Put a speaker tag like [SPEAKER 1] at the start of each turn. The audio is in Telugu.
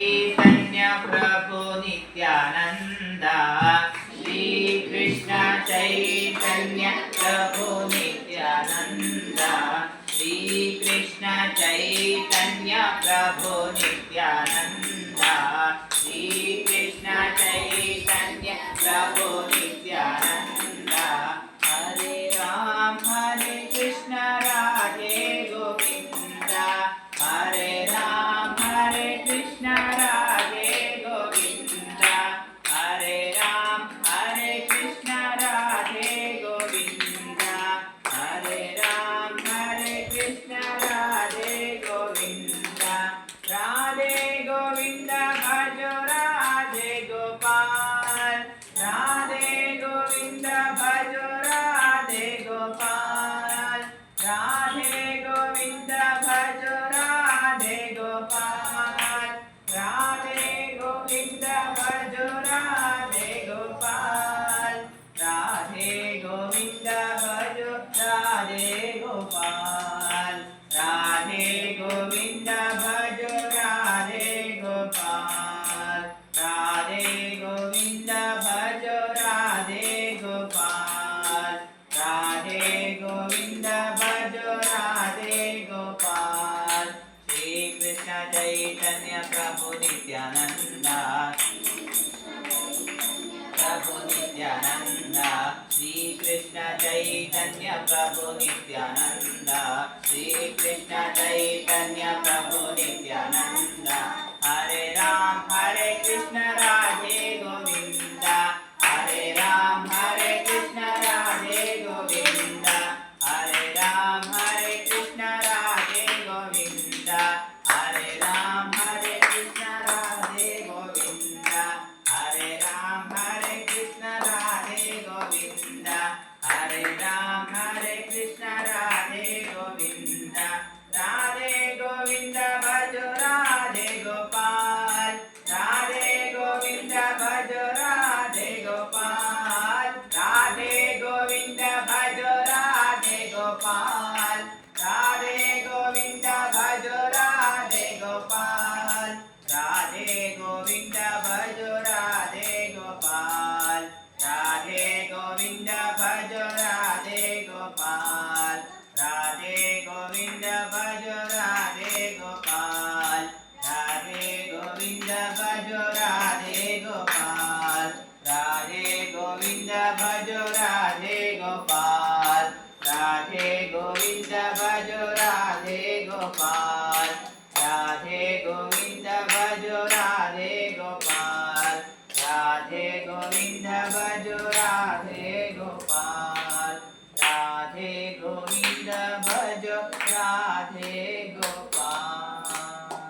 [SPEAKER 1] చైతన్య ప్రభు నిత్యానంద శ్రీకృష్ణ చైతన్య ప్రభు నిత్యానంద శ్రీకృష్ణ చైతన్య ప్రభు నిత్యానంద శ్రీకృష్ణ చైతన్య ప్రభు నిత్యానంద ప్రభు నిత్యానంద. శ్రీకృష్ణ చైతన్య ప్రభు నిత్యానంద. శ్రీకృష్ణ చైతన్య ప్రభు গোপাল। রাধে গোবিন্দ ভজ, রাধে গোপাল। রাধে গোবিন্দ ভজ, রাধে গোপাল। রাধে গোবিন্দ ভজ, রাধে গোপাল। রাধে গোবিন্দ ভজ, রাধে গোপাল। রাধে গোবিন্দ ভজ, রাধে